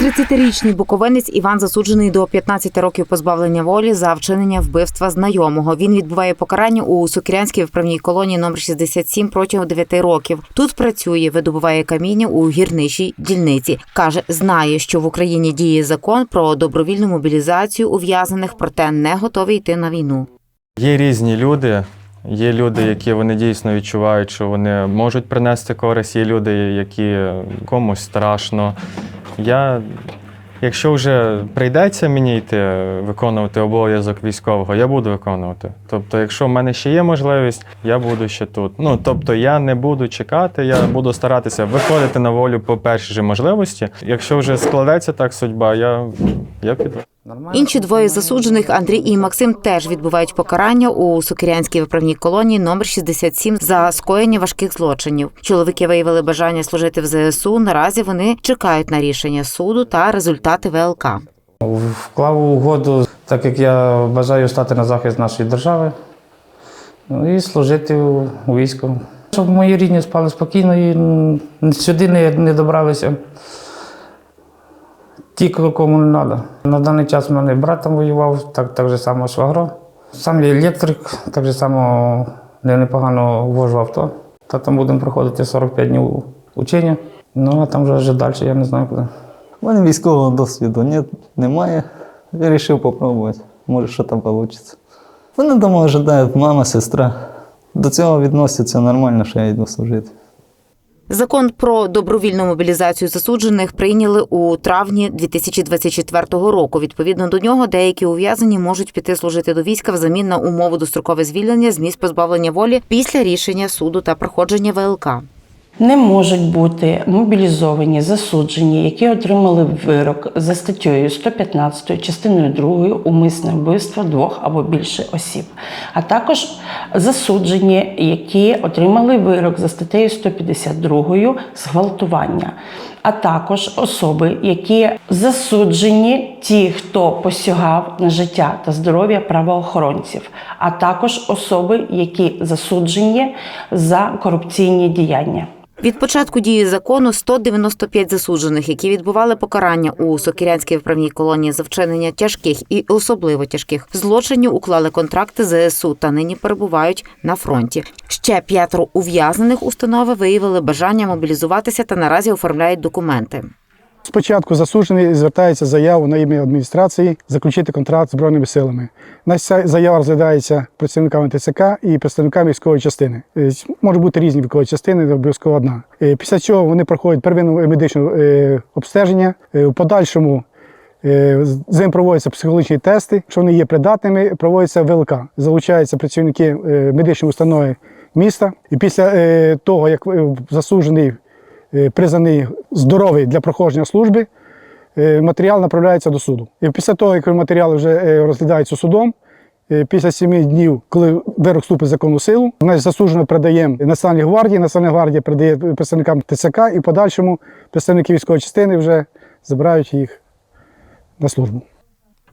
30-річний буковинець Іван засуджений до 15 років позбавлення волі за вчинення вбивства знайомого. Він відбуває покарання у Сокирянській виправній колонії номер 67 протягом 9 років. Тут працює, видобуває каміння у гірничій дільниці. каже, знає, що в Україні діє закон про добровільну мобілізацію ув'язнених, проте не готовий йти на війну. Є різні люди. Є люди, які вони дійсно відчувають, що вони можуть принести користь. Є люди, які комусь страшно. Я, якщо вже прийдеться мені йти виконувати обов'язок військового, я буду виконувати. Тобто, якщо в мене ще є можливість, я буду ще тут. Ну тобто, я не буду чекати, я буду старатися виходити на волю по першій же можливості. Якщо вже складеться так судьба, я, я піду. Інші двоє засуджених Андрій і Максим теж відбувають покарання у Сокирянській виправній колонії номер 67 за скоєння важких злочинів. Чоловіки виявили бажання служити в ЗСУ. Наразі вони чекають на рішення суду та результати ВЛК. Вклав угоду, так як я бажаю стати на захист нашої держави ну, і служити у у війську. Щоб мої рідні спали спокійно і сюди не, не добралися. Ті, кому не треба. На даний час в мене брат там воював, так, так же само швагро. Сам я електрик, так же само не- непогано вожу авто. Та там будемо проходити 45 днів учення. Ну а там вже, вже далі, я не знаю куди. У мене військового досвіду ні, немає. Вирішив попробувати. Може, що там вийде. Вони вдома ожидають мама, сестра. До цього відносяться нормально, що я йду служити. Закон про добровільну мобілізацію засуджених прийняли у травні 2024 року. Відповідно до нього, деякі ув'язані можуть піти служити до війська взамін на умову дострокове звільнення з місць позбавлення волі після рішення суду та проходження ВЛК. Не можуть бути мобілізовані, засуджені, які отримали вирок за статтею 115 частиною 2 умисне вбивство двох або більше осіб, а також засуджені, які отримали вирок за статтею 152 зґвалтування, а також особи, які засуджені, ті, хто посягав на життя та здоров'я правоохоронців, а також особи, які засуджені за корупційні діяння. Від початку дії закону 195 засуджених, які відбували покарання у Сокирянській вправній колонії за вчинення тяжких і особливо тяжких злочинів, уклали контракти ЗСУ та нині перебувають на фронті. Ще п'ятеро ув'язнених установи виявили бажання мобілізуватися та наразі оформляють документи. Спочатку засуджений звертається заяву на ім'я адміністрації заключити контракт з Збройними силами. Наша заява розглядається працівниками ТЦК і представниками військової частини. Е, Може бути різні військові частини, обов'язково одна. Е, Після чого вони проходять первинне медичне обстеження. Е, У подальшому з ним проводяться психологічні тести. Якщо вони є придатними, проводиться ВЛК. Залучаються працівники медичної установи міста. І після того, як засуджений признаний здоровий для проходження служби, е, матеріал направляється до суду. І після того, як матеріали вже е, розглядаються судом, е, після семи днів, коли вирок вступить в законну силу, значить засуджено передаємо Національній гвардії, Національна гвардія передає представникам ТЦК і в подальшому представники військової частини вже забирають їх на службу.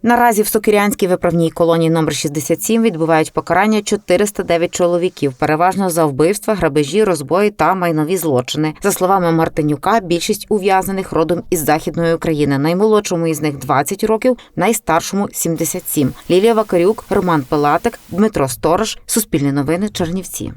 Наразі в Сокирянській виправній колонії номер 67 відбувають покарання 409 чоловіків, переважно за вбивства, грабежі, розбої та майнові злочини. За словами Мартинюка, більшість ув'язнених родом із західної України. Наймолодшому із них 20 років, найстаршому 77. Лілія Вакарюк, Роман Пилатик, Дмитро Сторож, Суспільне новини, Чернівці.